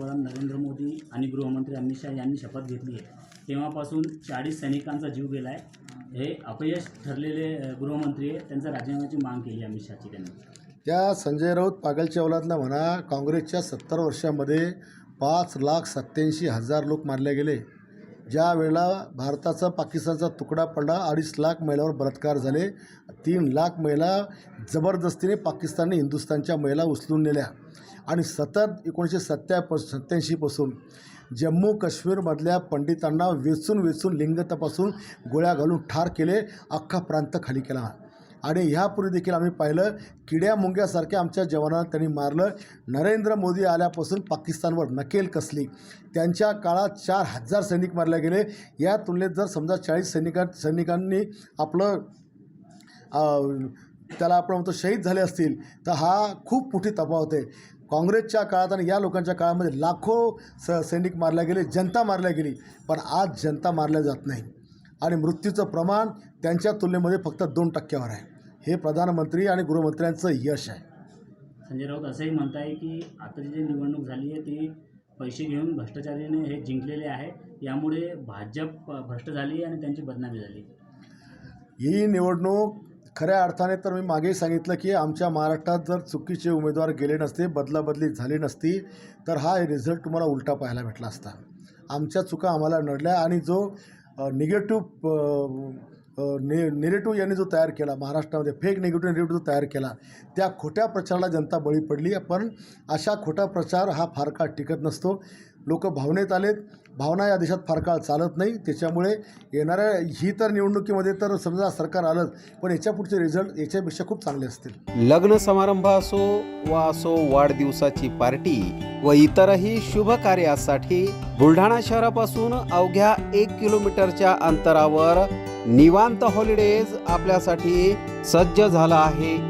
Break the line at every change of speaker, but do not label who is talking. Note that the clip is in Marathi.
पंतप्रधान नरेंद्र मोदी आणि गृहमंत्री अमित शहा यांनी शपथ घेतली आहे. तेव्हापासून चाळीस सैनिकांचा जीव गेला आहे हे अपयश ठरलेले गृहमंत्री आहे त्यांचा राजीनाम्याची मांग केली अमित शहाची त्यांनी.
त्या संजय राऊत पागलचौलातला म्हणा काँग्रेसच्या सत्तर वर्षामध्ये पाच लाख सत्त्याऐंशी हजार लोक मारले गेले. ज्या वेळेला भारताचा पाकिस्तानचा तुकडा पडला अडीच लाख महिलावर बलात्कार झाले. तीन लाख महिला जबरदस्तीने पाकिस्तानने हिंदुस्थानच्या महिला उचलून नेल्या. आणि सतत एकोणीसशे सत्या प सत्याऐंशीपासून जम्मू काश्मीरमधल्या पंडितांना वेचून वेचून लिंग तपासून गोळ्या घालून ठार केले अख्खा प्रांत खाली केला. आणि ह्यापूर्वी देखील आम्ही पाहिलं किड्या मुंग्यासारख्या आमच्या जवानांना त्यांनी मारलं. नरेंद्र मोदी आल्यापासून पाकिस्तानवर नकेल कसली. त्यांच्या काळात चार हजार सैनिक मारले गेले. या तुलनेत जर समजा चाळीस सैनिकां सैनिकांनी आपलं त्याला आपण म्हणतो शहीद झाले असतील तर हा खूप मोठी तफावत आहे. काँग्रेसच्या काळात आणि या लोकांच्या काळामध्ये लाखो स सैनिक मारल्या गेले जनता मारल्या गेली पण आज जनता मारल्या जात नाही. आणि मृत्यूचं प्रमाण त्यांच्या तुलनेमध्ये फक्त दोन टक्क्यावर आहे. हे प्रधानमंत्री आणि गृहमंत्र्यांचं यश आहे.
संजय राऊत असंही म्हणताय की आताची जी निवडणूक झाली आहे ती पैसे घेऊन भ्रष्टाचारीने हे जिंकलेले आहे. यामुळे भाजप भ्रष्ट झाली आणि त्यांची बदनामी झाली
ही निवडणूक खऱ्या अर्थाने तर मी मागेही सांगितलं की आमच्या महाराष्ट्रात जर चुकीचे उमेदवार गेले नसते बदलाबदली झाली नसती तर हा रिझल्ट तुम्हाला उलटा पाहायला भेटला असता. आमच्या चुका आम्हाला नडल्या आणि जो निगेटिव्ह ने निगेटिव्ह यांनी जो तयार केला महाराष्ट्रामध्ये फेक निगेटिव्ह निगेटिव्ह जो तयार केला त्या खोट्या प्रचाराला जनता बळी पडली पण अशा खोटा प्रचार हा फार काळ टिकत नसतो. लोक भावनेत आलेत. भावना या देशात फार काळ चालत नाही. त्याच्यामुळे येणाऱ्या ही तर निवडणुकीमध्ये तर समजा सरकार आलंच पण याच्या पुढचे रिझल्ट याच्यापेक्षा खूप चांगले असतील.
लग्न समारंभ असो वा असो वाढदिवसाची पार्टी व इतरही शुभ कार्यासाठी बुलढाणा शहरापासून अवघ्या एक किलोमीटरच्या अंतरावर निवांत हॉलिडेज आपल्यासाठी सज्ज झाला आहे.